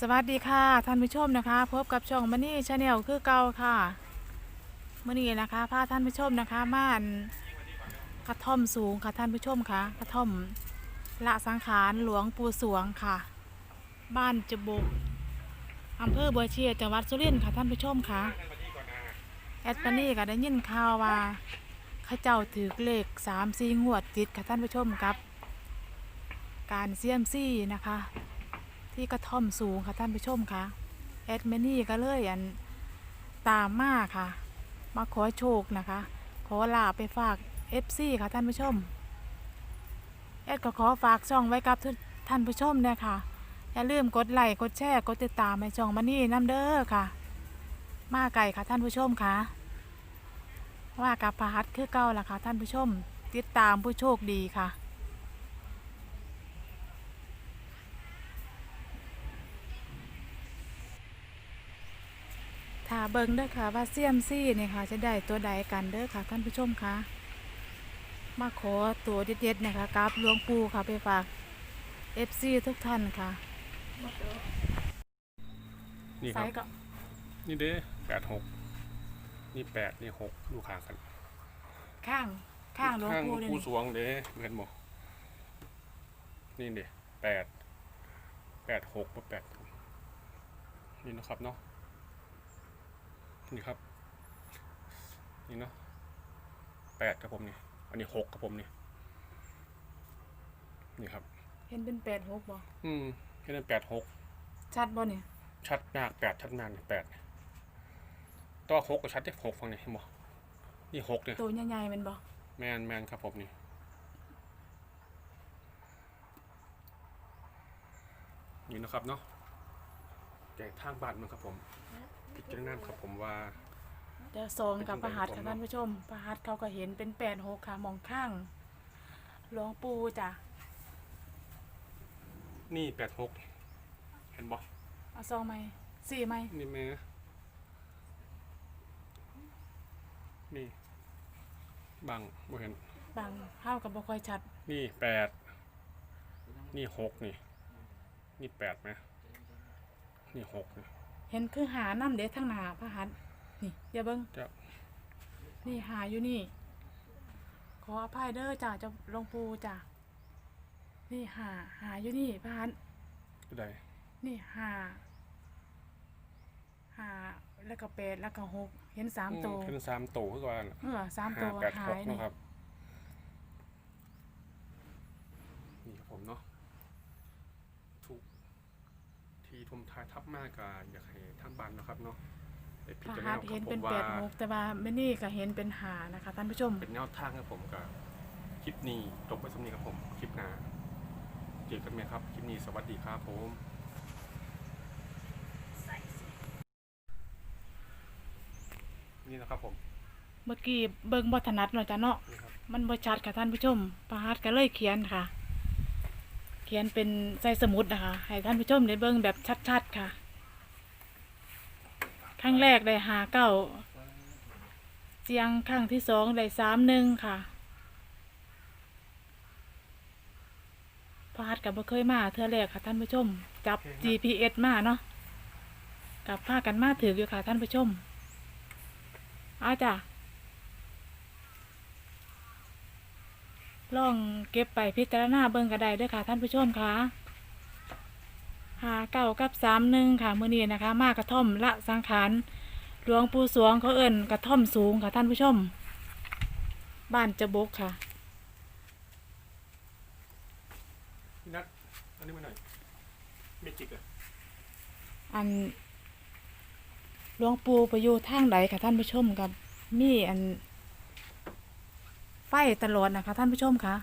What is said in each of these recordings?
สวัสดีค่ะท่านผู้ชมนะคะ พบกับช่องมันนี่ชาแนลคือเก่าค่ะมื่อนี้นะคะพาท่านผู้ชมนะคะม่านกระท่อมสูงค่ะท่านผู้ชมค่ะกระท่อมละสังขารหลวงปู่สวงค่ะ บ้านจบกอำเภอบัวเชียจังหวัดสุรินทร์ค่ะท่านผู้ชมค่ะแอดปานี่ก็ได้ยินข่าวว่าข้าเจ้าถือเลขสามสี่งวดติดค่ะท่านผู้ชมครับ การเสี่ยมซี่นะคะ ที่กระท่อมสูงค่ะท่านผู้ชมค่ะแอดเมนี่ก็เลยอันตามมาค่ะ มาขอโชคนะคะ ขอลาไปฝาก FC ค่ะท่านผู้ชมแอดก็ขอฝากช่องไว้กับท่านผู้ชมเนี่ยค่ะอย่าลืมกดไลค์กดแชร์กดติดตามให้ช่องมานี่น้ำเด้อค่ะ มาไก่ค่ะท่านผู้ชมค่ะ ว่ากับพระหัตถ์คือเก่าล่ะค่ะท่านผู้ชม ติดตามผู้โชคดีค่ะ เบิ่งเด้อค่ะ ว่าเซียมซี่เนี่ยค่ะ จะได้ตัวใดกันเด้อค่ะ ท่านผู้ชมคะมาขอตัวเด็ดๆเนะคะกับหลวงปู่ค่ะไปฝาก FC ทุกท่านค่ะนี่คไซรับส์ก็นี่เด้แปดหกนี่แปดนี่หกดูข้างกันข้างข้างหลวงข้างปู่เลยปูนี่สวงเด้เหมือนหมดนี่เด้แปดแปดหกแปดนี่นะครับเนาะ นี่ครับ นี่เนาะแปดครับผมนี่ อันนี้หกครับผมนี่ นี่ครับ เห็นเป็นแปดหกบ่อืมแค่นั้นแปดหกชัดบ่เนี่ยชัดมากแปดชัดมากแปดตัวหกก็ชัดได้หกฟังนี่เห็นบ่นี่หกเนี่ยตัวใหญ่ๆแมันบ่แมนแมนครับผมนี่นี่นะครับเนาะแจกทางบ้านมันครับผม พิจารณาครับผมว่าเดี๋ยวซองกับเป็นประหัตถ์จัค่ะงใดท่านผู้ชม ประหัตถ์เขาก็เห็นเป็นแปดหกค่ะมองข้างหลวงปู่จ้ะนี่แปดหกเห็นบ่เอาซองไหมสี่ไหมนี่แม่นี่บังบ่เห็นบางเข้ากับบ่ค่อยชัดนี่แปดนี่หกนี่ นี่แปดไหมนี่หกนี่ เห็นคือหาน้ำเด็ดทั้งหนาพระหัตถ์นี่อย่าเบิ่งจะนี่หาอยู่นี่ ขออภัยเด้อจ้าเจ้าหลวงปู่จ้านี่หาหาอยู่นี่พระหันก็ได้ นี่หาหาแล้วก็แปดแล้วก็หกเห็นสามตัวขึ้นสามโตขึ้นก่อนเออสามตัวห้าแปดหาหกยนะนี่ครับ นี่ครับผมเนาะทุก ที่ทุมทายทับมากก็อยากให้ท่านบ้านนะครับเนาะได้พิพระจารหัณาตถ์คเห็รันบผเป็นมแปว่าดหกแต่ว่าไม่นี่ก็เห็นเป็นหานะคะท่านผู้ชม เป็นแนวทางครับผมกับคลิปนี้จบไปสำนี้ครับผม คลิปหน้าเจอกันไหมครับ คลิปนี้สวัสดีครับผม นี่นะครับผมเมื่อกี้เบิ่งบ่ถนัดหน่อยจ้ะเนาะ นี่ครับ มันบ่ชัดค่ะท่านผู้ชมพระหัตถ์ก็เลยเขียนค่ะ เขียนเป็นใส่สมุดนะคะ ให้ท่านผู้ชมได้เบิ่งแบบชัดๆค่ะ ครั้งแรกได้หาเก้าเสียงครั้งที่สองได้สามหนึ่งค่ะพระหัตถ์กับบ่เคยมาเทื่อแรกค่ะท่านผู้ชม จับ GPS มาเนาะกับพากันมาถืออยู่ค่ะท่านผู้ชม เอาจ้ะ ลองเก็บไปพิจารณาเบิ่งก็ได้เด้วยค่ะ ท่านผู้ชมค่ะหาเก้ากับสามหนึ่งค่ะมื้อนี้นะคะ มากระท่อมละสังขารหลวงปู่สวงเขาเอิ่นกระท่อมสูงค่ะท่านผู้ชม บ้านจะบกค่ะ พี่นัทอันนี้มาหน่อยเมจิกอะอันหลวงปู่ไปอยู่ทางใดค่ะท่านผู้ชมกับมีอัน ไฟตลอดนะคะ ท่านผู้ชมคะ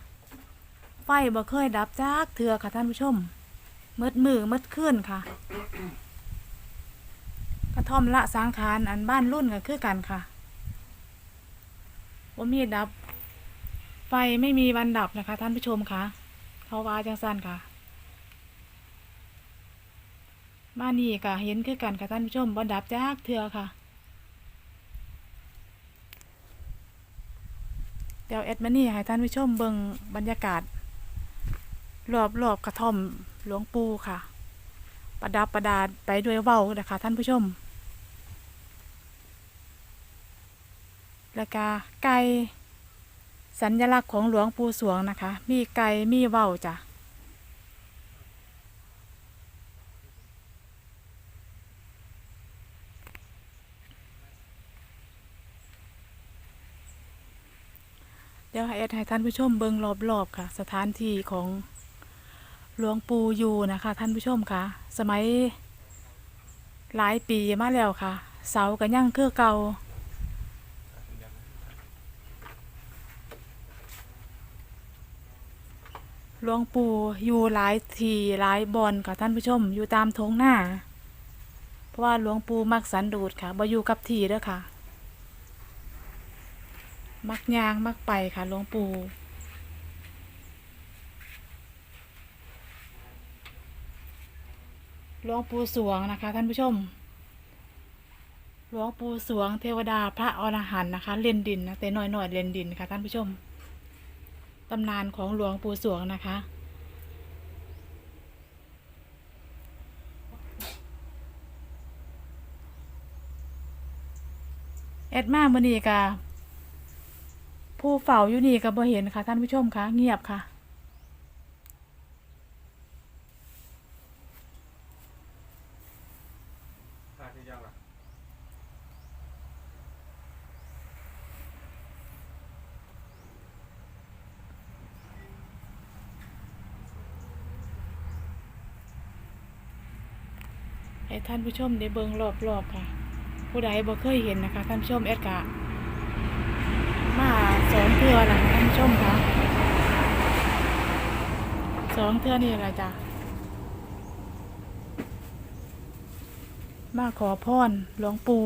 ไฟบ่เคยดับจากเถื่อค่ะท่านผู้ชมมืดมือมืดขึ้นค่ะ กระท่อมละสังขารอันบ้านรุ่นก็คือกันค่ะว่ามีดับ ไฟไม่มีวันดับนะคะ ท่านผู้ชมค่ะเขาว่าจังสันค่ะบ้านนี้ก็เห็นคือกันค่ะท่านผู้ชมบ่ดับจากเถื่อค่ะ ดี๋ยวแอดมานี่ให้ท่านผู้ชมเบิ่งบรรยากาศ รอบรอบกระท่อมหลวงปู่ค่ะ ประดับประดาไปด้วยเว้านะคะท่านผู้ชม แล้วก็ไก่สัญลักษณ์ของหลวงปู่สวงนะคะ มีไก่มีเว้าจ้ะ เดี๋ยวให้แอดให้ท่านผู้ชมเบิ่งรอบๆค่ะ สถานที่ของหลวงปู่อยู่นะคะ ท่านผู้ชมค่ะ สมัยหลายปีมาแล้วค่ะ เสาก็ยังคือเก่าหลวงปู่อยู่หลายทีหลายบอนค่ะท่านผู้ชม อยู่ตามทงหน้า เพราะว่าหลวงปู่มักสันโดค่ะบ่อยู่กับทีเด้อค่ะ มักยางมักไปค่ะหลวงปู่หลวงปู่สวงนะคะท่านผู้ชมหลวงปู่สวงเทวดาพระอรหันต์นะคะ เลนดินนะแต่น้อยหน่อยเลนดินค่ะท่านผู้ชมตำนานของหลวงปู่สวงนะคะแอดมามื่อนี้กะ ผู้เฝ้าอยู่นี่ก็บ่เห็นค่ะ ท่านผู้ชมคะเงียบค่ะตาที่ยังล่ะ ให้ท่านผู้ชมได้เบิ่งรอบๆค่ะ ผู้ใดบ่เคยเห็นนะคะ ท่านผู้ชมแอดกะมา สองเทือแล้วค่ะท่านผู้ชมคะสองเทือนี่แหละจ้ะมาขอพรหลวงปู่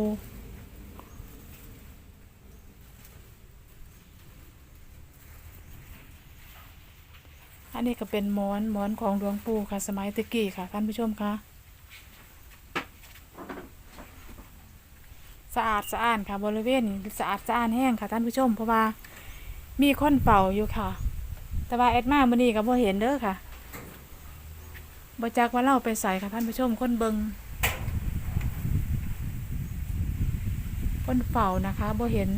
อันนี้ก็เป็นหมอนหมอนของหลวงปู่ค่ะ สมัยตะกี้ค่ะท่านผู้ชมค่ะสะอาดสะอ้านค่ะบริเวณนี้สะอาดสะอ้านแห้งค่ะท่านผู้ชมเพราะว่า มีคนเป่าอยู่ค่ะ แต่ว่าแอดมามื่อนี้ก็บ่เห็นเด้อค่ะบ่จักว่าเล่าไปใส่ค่ะท่านผู้ชมคนเบิงคนเป่านะคะบ่เห็น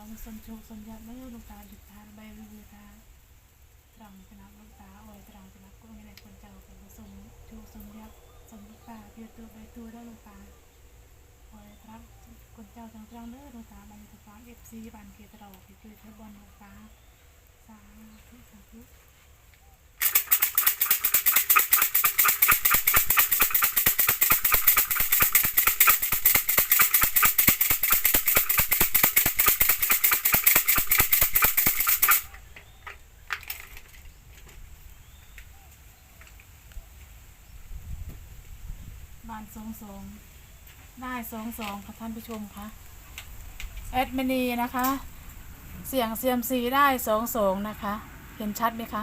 เป็นเจ้าสมโชคสมยัดไม่ลูกตาหยุดทานใบวิวตาตรังชนะลูกตาออยตรังชนะก็ไม่ได้คนเจ้าเป็นสมโชคสมยัดสมลูกตาเพียตัวใบตัวได้ลูกตาออยตรังคนเจ้าจังตรังเด้อลูกตาใบันทึกฟ้าเอฟซีบันเกตเราที่คือเทบอลลูกตาสาธุสาธุ องสองได้สองสองค่ะท่านผู้ชมคะแอดมินีนะคะ เสียงเซียมซีได้สองสองนะคะ เห็นชัดไหมคะ